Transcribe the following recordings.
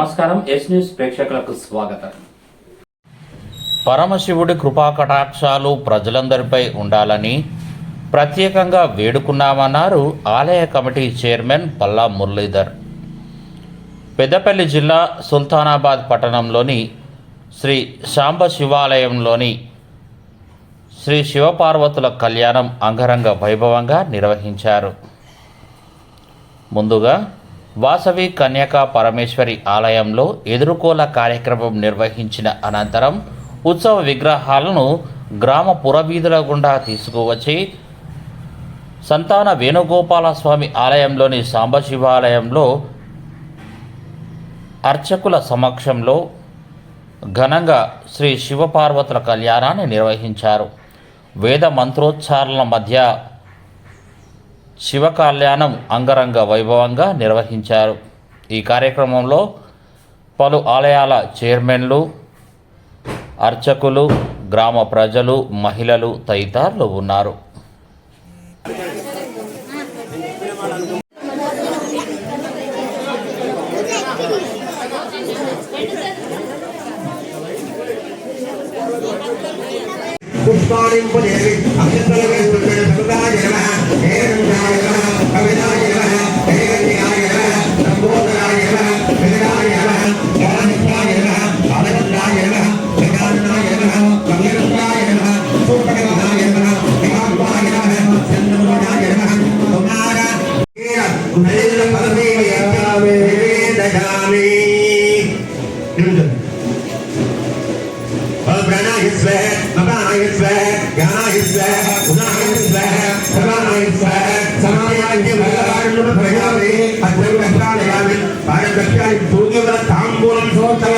నమస్కారం yes news ప్రేక్షకులకు స్వాగతం. పరమశివుడి కృపా కటాక్షాలు ప్రజలందరిపై ఉండాలని ప్రత్యేకంగా వేడుకున్నామన్నారు ఆలయ కమిటీ చైర్మన్ పల్లా మురళీధర్. పెద్దపల్లి జిల్లా సుల్తానాబాద్ పట్టణంలోని శ్రీ శాంబ శివాలయంలోని శ్రీ శివపార్వతుల కళ్యాణం అంగరంగ వైభవంగా నిర్వహించారు. ముందుగా వాసవి కన్యకా పరమేశ్వరి ఆలయంలో ఎదుర్కోల కార్యక్రమం నిర్వహించిన అనంతరం ఉత్సవ విగ్రహాలను గ్రామ పురవీధుల గుండా తీసుకువచ్చి సంతాన వేణుగోపాల స్వామి ఆలయంలోని సాంబశివాలయంలో అర్చకుల సమక్షంలో ఘనంగా శ్రీ శివపార్వతుల కళ్యాణాన్ని నిర్వహించారు. వేద మంత్రోచ్చారణల మధ్య శివ కళ్యాణం అంగరంగ వైభవంగా నిర్వహించారు. ఈ కార్యక్రమంలో పలు ఆలయాల చైర్మన్లు అర్చకులు గ్రామ ప్రజలు మహిళలు తదితరులు ఉన్నారు. పుష్పాణింపదేవి అక్షతలవే నిర్వహించారు సమాజానికి వెళ్ళవాళ్ళు ప్రజలని అత్యంత కష్టాలు వారి కష్టానికి దూర్యోగ తాంబూలం సంవత్సర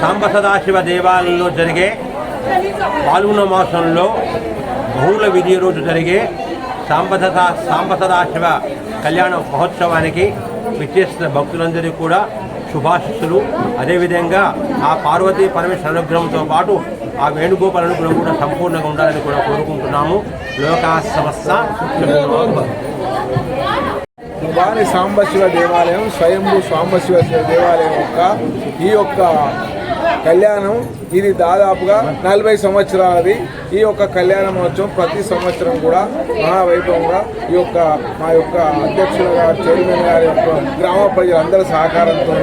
సాంబ సదాశివ దేవాలయంలో జరిగే పాల్గొన మాసంలో బహుళ విధి రోజు జరిగే సాంబ సదా సాంబ సదాశివ కళ్యాణ మహోత్సవానికి విచ్చేసిన భక్తులందరికీ కూడా శుభాశిస్సులు. అదేవిధంగా ఆ పార్వతీ పరమేశ్వర అనుగ్రహంతో పాటు ఆ వేణుగోపాల అనుగ్రహం కూడా సంపూర్ణంగా ఉండాలని కూడా కోరుకుంటున్నాము. లోకా సమస్య వారి సాంబశివ దేవాలయం స్వయంభూ సాంబశివ దేవాలయం యొక్క ఈ యొక్క కళ్యాణం ఇది దాదాపుగా నలభై సంవత్సరాలది. ఈ యొక్క కళ్యాణ మహోత్సవం ప్రతి సంవత్సరం కూడా మహావైభవంగా ఈ యొక్క మా యొక్క అధ్యక్షుడు గారు చైర్మన్ గారి యొక్క గ్రామ ప్రజలందరి సహకారంతో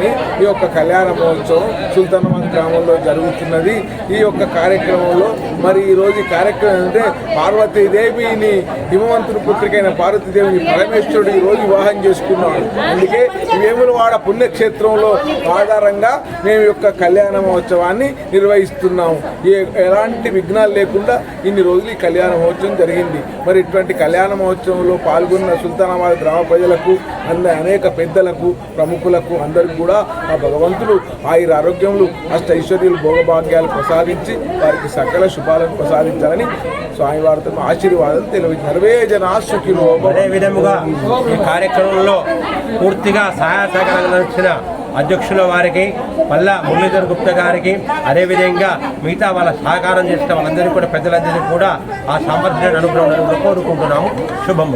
ఈ యొక్క కళ్యాణ మహోత్సవం సుల్తానాబాద్ గ్రామంలో జరుగుతున్నది. ఈ యొక్క కార్యక్రమంలో మరి ఈ రోజు ఈ కార్యక్రమం ఏంటంటే పార్వతీదేవిని హిమవంతుని పుత్రికైన పార్వతీదేవిని పరమేశ్వరుడు ఈ రోజు వివాహం చేసుకున్నాడు. అందుకే వేములవాడ పుణ్యక్షేత్రంలో ఆధారంగా మేము ఈ యొక్క కళ్యాణ మహోత్సవాన్ని నిర్వహిస్తున్నాము ఏ ఎలాంటి విఘ్నాలు లేకుండా ఇన్ని రోజులు ఈ కళ్యాణ మహోత్సవం జరిగింది. మరి ఇటువంటి కళ్యాణ మహోత్సవంలో పాల్గొన్న సుల్తానాబాద్ గ్రామ ప్రజలకు అంద అనేక పెద్దలకు ప్రముఖులకు అందరికి కూడా ఆ భగవంతుడు ఆయుర ఆరోగ్యములు అష్ట ఐశ్వర్యులు భోగభాగ్యాలు ప్రసాదించి వారికి సకల శుభాలను ప్రసాదించాలని స్వామివారితో ఆశీర్వాదం తెలియజేసి సర్వే అదే విధముగా ఈ కార్యక్రమంలో పూర్తిగా సహాయ సహకారాలు అధ్యక్షుల వారికి పల్లా మురళీధర్ గుప్తా గారికి అదేవిధంగా మిగతా వాళ్ళ సహకారం చేసిన వాళ్ళందరికీ కూడా పెద్దలందరికీ కూడా ఆ సామర్థ్యాన్ని అనుగ్రహం కోరుకుంటున్నాము. శుభం.